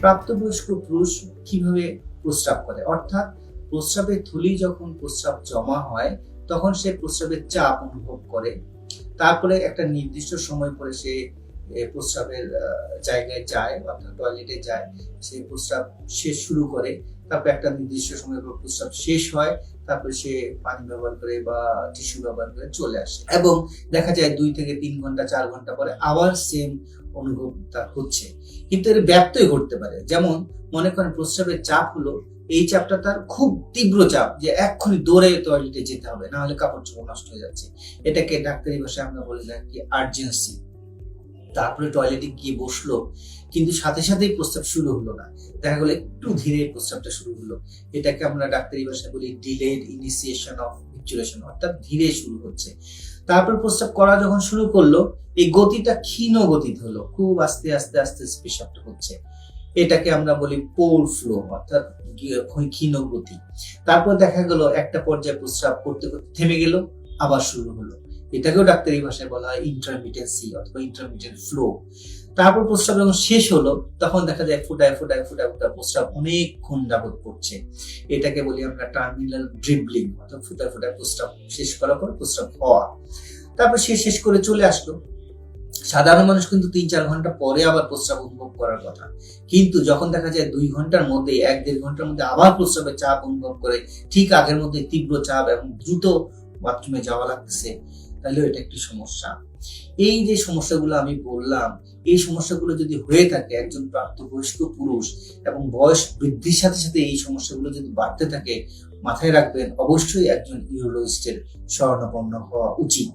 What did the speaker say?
প্রাপ্তবয়স্ক পুরুষ কীভাবে প্রস্রাব করে? অর্থাৎ প্রস্রাবের থলি যখন প্রস্রাব জমা হয়, তখন সে প্রস্রাবের চাপ অনুভব করে। তারপরে একটা নির্দিষ্ট সময় পরে সে প্রস্রাবের জায়গায় যায় অর্থাৎ টয়লেটে যায় সে প্রস্রাব শেষ শুরু করে। তারপর একটা নির্দিষ্ট সময় পর প্রস্রাব শেষ হয়, তারপরে সে পানি ব্যবহার করে বা টিস্যু ব্যবহার করে চলে আসে। এবং দেখা যায় দুই থেকে তিন ঘণ্টা, চার ঘণ্টা পরে আবার সেম অনুভব তার হচ্ছে। কিন্তু এর ব্যত্যয় ঘটতে পারে। যেমন মনে করেন প্রস্রাবের চাপ হলো, এই চাপটা তার খুব তীব্র চাপ যে এক্ষুনি দৌড়ে টয়লেটে যেতে হবে, না হলে কাপড় চোপড় নষ্ট হয়ে যাচ্ছে। এটাকে ডাক্তারি ভাষায় আমরা বলে থাকি আর্জেন্সি তারপরে টয়লেটে গিয়ে বসল, কিন্তু সাথে সাথেই প্রস্রাব শুরু হলো না। দেখা গেলো একটু ধীরে প্রস্রাবটা শুরু হলো। এটাকে আমরা ডাক্তারি ভাষায় বলি ডিলেড ইনিসিয়েশন অফ ইকুলেশন অর্থাৎ ধীরে শুরু হচ্ছে। তারপর প্রস্রাব করা যখন শুরু করল, এই গতিটা ক্ষীণ গতিতে হলো। খুব আস্তে আস্তে আস্তে পেশাবটা হচ্ছে। এটাকে আমরা বলি পোর ফ্লো অর্থাৎ ক্ষীণ গতি। তারপর দেখা গেল একটা পর্যায়ে প্রস্রাব করতে করতে থেমে গেল, আবার শুরু হলো। এটাকেও ডাক্তারি ভাষায় বলা হয় ইন্টারমিটেন্সি অথবা ইন্টারমিটেন্ট ফ্লো তারপর প্রস্রাব যখন শেষ হলো, তখন দেখা যায় ফুটায় ফুটায় ফুটায় ফুটায় প্রস্রাব অনেকক্ষণ যাবত পড়ছে এটাকে বলি আমরা টার্মিনাল ড্রিবলিং অর্থাৎ ফুটায় ফুটায় প্রস্রাব শেষ করার পর প্রস্রাব হওয়া। তারপর সে শেষ করে চলে আসলো। সাধারণ মানুষ কিন্তু তিন চার ঘণ্টা পরে আবার প্রস্রাব অনুভব করার কথা। কিন্তু যখন দেখা যায় দুই ঘণ্টার মধ্যে, এক দেড় ঘণ্টার মধ্যে আবার প্রস্রাবের চাপ অনুভব করে, ঠিক আগের মধ্যে তীব্র চাপ এবং দ্রুত বাথরুমে যাওয়া লাগতেছে। তাহলে এটা একটি সমস্যা। এই যে সমস্যাগুলো আমি বললাম, এই সমস্যাগুলো যদি হয়ে থাকে, একজন প্রাপ্তবয়স্ক পুরুষ এবং বয়স বৃদ্ধির সাথে সাথে এই সমস্যাগুলো যদি বাড়তে থাকে, মাথায় রাখবেন অবশ্যই একজন ইউরোলজিস্টের স্বর্ণপন্ন হওয়া উচিত।